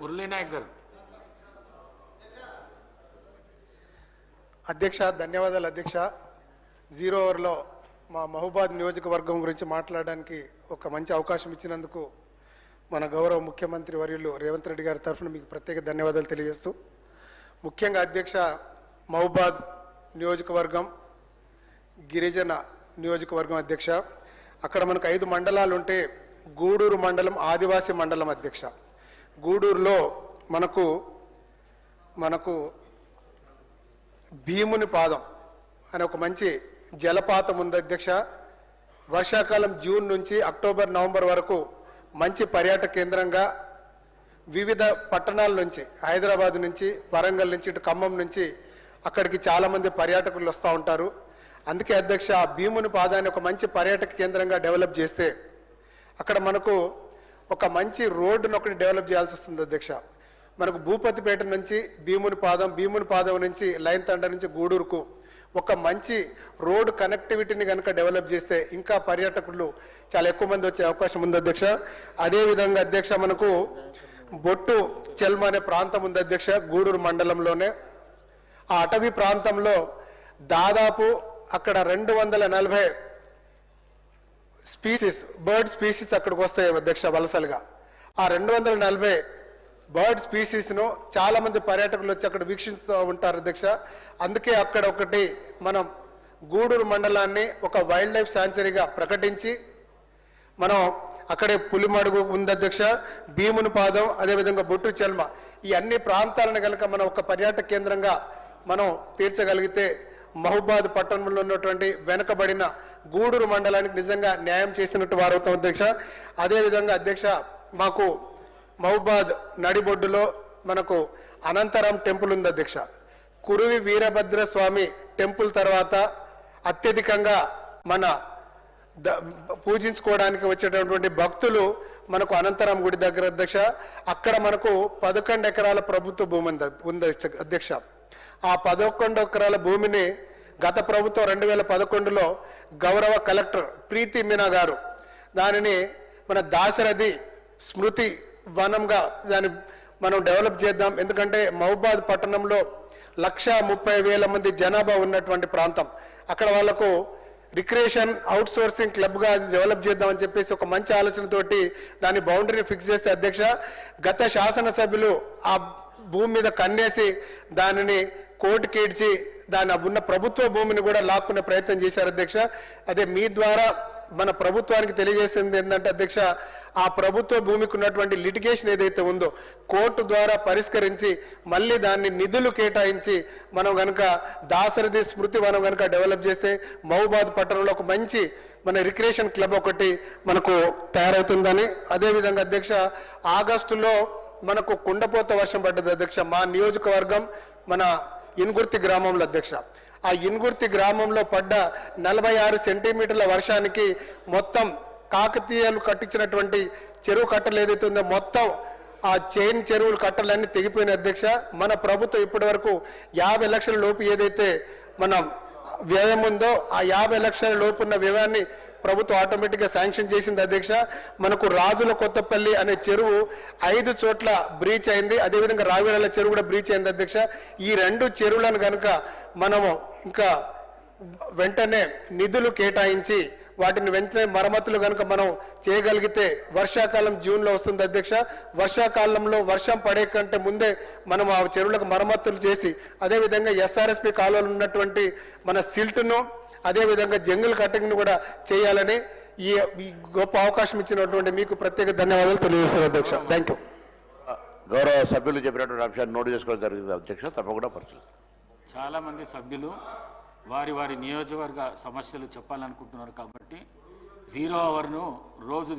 మురళీనాయక్ గారు. అధ్యక్ష ధన్యవాదాలు అధ్యక్ష. జీరో ఓవర్లో మా మహబాద్ నియోజకవర్గం గురించి మాట్లాడడానికి ఒక మంచి అవకాశం ఇచ్చినందుకు మన గౌరవ ముఖ్యమంత్రి వర్యులు రేవంత్ రెడ్డి గారి తరఫున మీకు ప్రత్యేక ధన్యవాదాలు తెలియజేస్తూ ముఖ్యంగా అధ్యక్ష మహబాద్ నియోజకవర్గం గిరిజన నియోజకవర్గం అధ్యక్ష. అక్కడ మనకు ఐదు మండలాలు ఉంటే గూడూరు మండలం ఆదివాసీ మండలం అధ్యక్ష. గూడూరులో మనకు మనకు భీముని పాదం అనే ఒక మంచి జలపాతం ఉంది అధ్యక్ష. వర్షాకాలం జూన్ నుంచి అక్టోబర్ నవంబర్ వరకు మంచి పర్యాటక కేంద్రంగా వివిధ పట్టణాల నుంచి హైదరాబాద్ నుంచి వరంగల్ నుంచి ఇటు ఖమ్మం నుంచి అక్కడికి చాలామంది పర్యాటకులు వస్తూ ఉంటారు. అందుకే అధ్యక్ష ఆ భీముని పాదాన్ని ఒక మంచి పర్యాటక కేంద్రంగా డెవలప్ చేస్తే అక్కడ మనకు ఒక మంచి రోడ్డును ఒకటి డెవలప్ చేయాల్సి వస్తుంది అధ్యక్ష. మనకు భూపతిపేట నుంచి భీముని పాదం భీముని పాదం నుంచి లైన్ తండ నుంచి గూడూరుకు ఒక మంచి రోడ్ కనెక్టివిటీని కనుక డెవలప్ చేస్తే ఇంకా పర్యాటకులు చాలా ఎక్కువ మంది వచ్చే అవకాశం ఉంది అధ్యక్ష. అదేవిధంగా అధ్యక్ష మనకు బొట్టు చెల్మ అనే ప్రాంతం ఉంది అధ్యక్ష గూడూరు మండలంలోనే. ఆ అటవీ ప్రాంతంలో దాదాపు అక్కడ రెండు వందల నలభై స్పీసీస్ బర్డ్ స్పీసీస్ అక్కడికి వస్తాయి అధ్యక్ష వలసలుగా. ఆ రెండు వందల నలభై బర్డ్ స్పీసీస్ను చాలామంది పర్యాటకులు వచ్చి అక్కడ వీక్షిస్తూ ఉంటారు అధ్యక్ష. అందుకే అక్కడ ఒకటి మనం గూడూరు మండలాన్ని ఒక వైల్డ్ లైఫ్ శాంచరీగా ప్రకటించి మనం అక్కడే పులిమడుగు ఉంది అధ్యక్ష భీముని పాదం అదేవిధంగా బొట్టు చెల్మ. ఈ అన్ని ప్రాంతాలను కనుక మనం ఒక పర్యాటక కేంద్రంగా మనం తీర్చగలిగితే మహబాద్ పట్టణంలో ఉన్నటువంటి వెనుకబడిన గూడూరు మండలానికి నిజంగా న్యాయం చేసినట్టు వారవుతాం అధ్యక్ష. అదేవిధంగా అధ్యక్ష మాకు మహబాద్ నడిబొడ్డులో మనకు అనంతరం టెంపుల్ ఉంది అధ్యక్ష. కురువి వీరభద్ర స్వామి టెంపుల్ తర్వాత అత్యధికంగా మన ద- పూజించుకోవడానికి వచ్చేటటువంటి భక్తులు మనకు అనంతరం గుడి దగ్గర అధ్యక్ష. అక్కడ మనకు పదకొండు ఎకరాల ప్రభుత్వ భూమి ఉంది అధ్యక్ష. ఆ పదకొండు ఎకరాల భూమిని గత ప్రభుత్వం రెండు వేల పదకొండులో గౌరవ కలెక్టర్ ప్రీతి మీనా గారు దానిని మన దాశరథి స్మృతి వనంగా దాన్ని మనం డెవలప్ చేద్దాం. ఎందుకంటే మహబాద్ పట్టణంలో లక్ష ముప్పై వేల మంది జనాభా ఉన్నటువంటి ప్రాంతం. అక్కడ వాళ్ళకు రిక్రియేషన్ అవుట్ సోర్సింగ్ క్లబ్గా అది డెవలప్ చేద్దామని చెప్పేసి ఒక మంచి ఆలోచనతోటి దాని బౌండరీని ఫిక్స్ చేస్తే అధ్యక్ష గత శాసనసభ్యులు ఆ భూమి మీద కన్నేసి దానిని కోర్టు ఈడ్చి దాని ఉన్న ప్రభుత్వ భూమిని కూడా లాక్కునే ప్రయత్నం చేశారు అధ్యక్ష. అదే మీ ద్వారా మన ప్రభుత్వానికి తెలియజేసింది ఏంటంటే అధ్యక్ష ఆ ప్రభుత్వ భూమికి ఉన్నటువంటి లిటిగేషన్ ఏదైతే ఉందో కోర్టు ద్వారా పరిష్కరించి మళ్ళీ దాన్ని నిధులు కేటాయించి మనం కనుక దాసరథి స్మృతి మనం కనుక డెవలప్ చేస్తే మహబాద్ పట్టణంలో ఒక మంచి మన రిక్రియేషన్ క్లబ్ ఒకటి మనకు తయారవుతుందని. అదేవిధంగా అధ్యక్ష ఆగస్టులో మనకు కుండపోత వర్షం పడ్డది అధ్యక్ష. మా నియోజకవర్గం మన ఇన్గుర్తి గ్రామంలో అధ్యక్ష. ఆ ఇన్గుర్తి గ్రామంలో పడ్డ నలభై ఆరు సెంటీమీటర్ల వర్షానికి మొత్తం కాకతీయాలు కట్టించినటువంటి చెరువు కట్టలు ఏదైతే ఉందో మొత్తం ఆ చైన్ చెరువులు కట్టలన్నీ తెగిపోయిన అధ్యక్ష. మన ప్రభుత్వం ఇప్పటి వరకు యాభై లక్షల లోపు ఏదైతే మనం వ్యయం ఉందో ఆ యాభై లక్షల లోపు ఉన్న వ్యయాన్ని ప్రభుత్వం ఆటోమేటిక్గా శాంక్షన్ చేసింది అధ్యక్ష. మనకు రాజుల కొత్తపల్లి అనే చెరువు ఐదు చోట్ల బ్రీచ్ అయింది. అదేవిధంగా రావిరాల చెరువు కూడా బ్రీచ్ అయింది అధ్యక్ష. ఈ రెండు చెరువులను కనుక మనము ఇంకా వెంటనే నిధులు కేటాయించి వాటిని వెంటనే మరమ్మతులు కనుక మనం చేయగలిగితే వర్షాకాలం జూన్లో వస్తుంది అధ్యక్ష. వర్షాకాలంలో వర్షం పడే కంటే ముందే మనం ఆ చెరువులకు మరమ్మతులు చేసి అదేవిధంగా ఎస్ఆర్ఎస్పి కాలువలు ఉన్నటువంటి మన సిల్ట్ను అదేవిధంగా జంగుల్ కటింగ్ను కూడా చేయాలని ఈ గొప్ప అవకాశం ఇచ్చినటువంటి మీకు ప్రత్యేక ధన్యవాదాలు తెలియజేస్తారు అధ్యక్ష. థ్యాంక్ యూ గౌరవ సభ్యులు చెప్పినటువంటి అంశాన్ని నోటు చేసుకోవడం జరిగింది అధ్యక్ష. తప్పకుండా పరిశీలిస్తాం చాలా మంది సభ్యులు వారి వారి నియోజకవర్గ సమస్యలు చెప్పాలనుకుంటున్నారు కాబట్టి జీరో అవర్ను రోజు